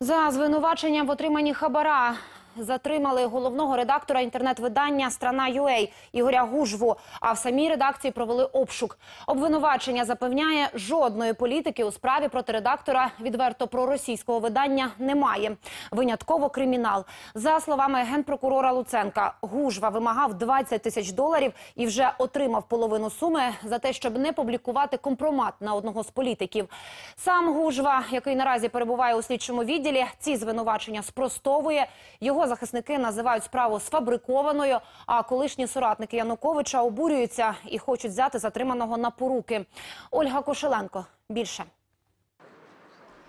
За звинуваченням в отриманні хабара затримали головного редактора інтернет-видання Страна Страна.UA Ігоря Гужву. А в самій редакції провели обшук. Обвинувачення запевняє, жодної політики у справі проти редактора відверто проросійського видання немає. Винятково кримінал. За словами генпрокурора Луценка, Гужва вимагав 20 тисяч доларів і вже отримав половину суми за те, щоб не публікувати компромат на одного з політиків. Сам Гужва, який наразі перебуває у слідчому відділі, ці звинувачення спростовує. Його захисники називають справу сфабрикованою. А колишні соратники Януковича обурюються і хочуть взяти затриманого на поруки. Ольга Кошеленко більше.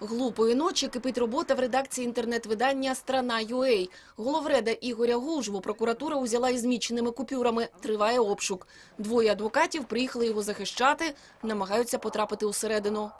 Глупої ночі кипить робота в редакції інтернет-видання «Страна.UA». Головреда Ігоря Гужву прокуратура узяла із міченими купюрами. Триває обшук. Двоє адвокатів приїхали його захищати, намагаються потрапити усередину.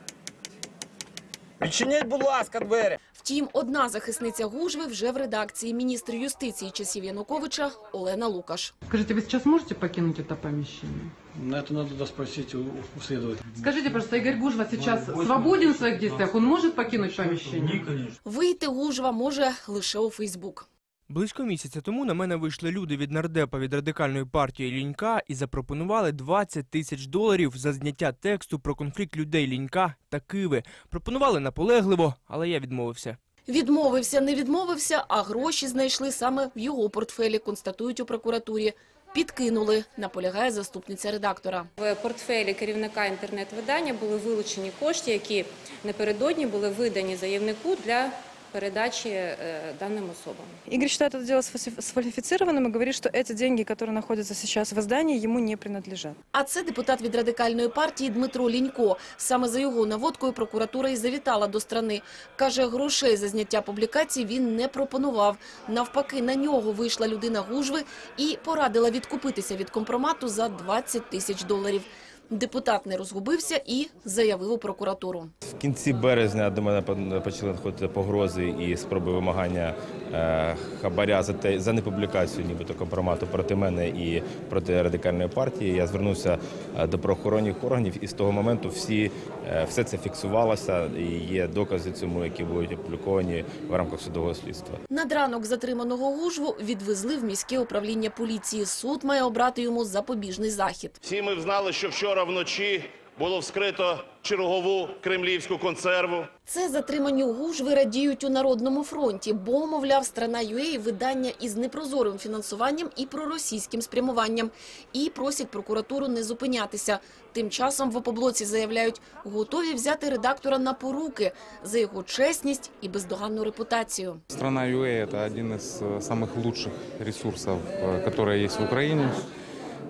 Відчиніть, будь ласка, двері. Втім, одна захисниця Гужви вже в редакції. Міністр юстиції часів Януковича Олена Лукаш. Скажите, вы сейчас можете покинуть это помещение? На это надо спросить у, у следователя. Скажите, просто Игорь Гужва сейчас свободен в своих действиях? Он может покинуть помещение? конечно. Вийти Гужва може лише у Фейсбук. Близько місяця тому на мене вийшли люди від нардепа від радикальної партії Лінька і запропонували 20 тисяч доларів за зняття тексту про конфлікт людей Лінька та Киви. Пропонували наполегливо, але я відмовився. Відмовився, не відмовився, а гроші знайшли саме в його портфелі, констатують у прокуратурі. Підкинули, наполягає заступниця редактора. В портфелі керівника інтернет-видання були вилучені кошти, які напередодні були видані заявнику для передачі е, даним особам. Игорь считает это дело сфальси- сфальсифицированным и говорит, что эти деньги, которые находятся сейчас в издании, ему не принадлежат. А це депутат від радикальної партії Дмитро Лінько. Саме за його наводкою прокуратура і завітала до страни. Каже, грошей за зняття публікацій він не пропонував. Навпаки, на нього вийшла людина Гужви і порадила відкупитися від компромату за 20 тисяч доларів. Депутат не розгубився і заявив у прокуратуру. В кінці березня до мене почали надходити погрози і спроби вимагання е, хабаря за те за непублікацію, нібито компромату проти мене і проти радикальної партії. Я звернувся е, до правоохоронних органів, і з того моменту всі е, все це фіксувалося. І є докази цьому, які будуть опубліковані в рамках судового слідства. Надранок затриманого Гужву відвезли в міське управління поліції. Суд має обрати йому запобіжний захід. Всі ми знали, що вчора вночі було вскрито чергову кремлівську консерву. Це затриманню Гужви радіють у Народному фронті, бо, мовляв, страна UA – видання із непрозорим фінансуванням і проросійським спрямуванням. І просять прокуратуру не зупинятися. Тим часом в опоблоці заявляють, готові взяти редактора на поруки за його чесність і бездоганну репутацію. Страна UA – это один из э, самых лучших ресурсов, э, которые есть в Украине.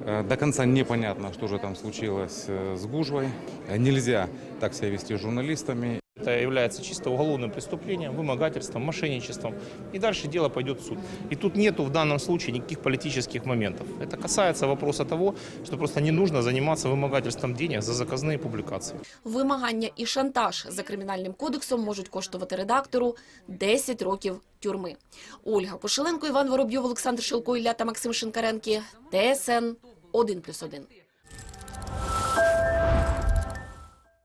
Э, До конца непонятно, что же там случилось э, с Гужвой. Э, Нельзя так себя вести с журналистами. Это является чисто уголовным преступлением, вымогательством, мошенничеством. И дальше дело пойдет в суд. И тут нету в данном случае никаких политических моментов. Это касается вопроса того, что просто не нужно заниматься вымогательством денег за заказные публикации. Вимагання і шантаж за кримінальним кодексом можуть коштувати редактору 10 років тюрми. Ольга Кошеленко, Іван Воробйов, Олександр Шилко, Ілля та Максим Шинкаренки. ТСН 1+,1.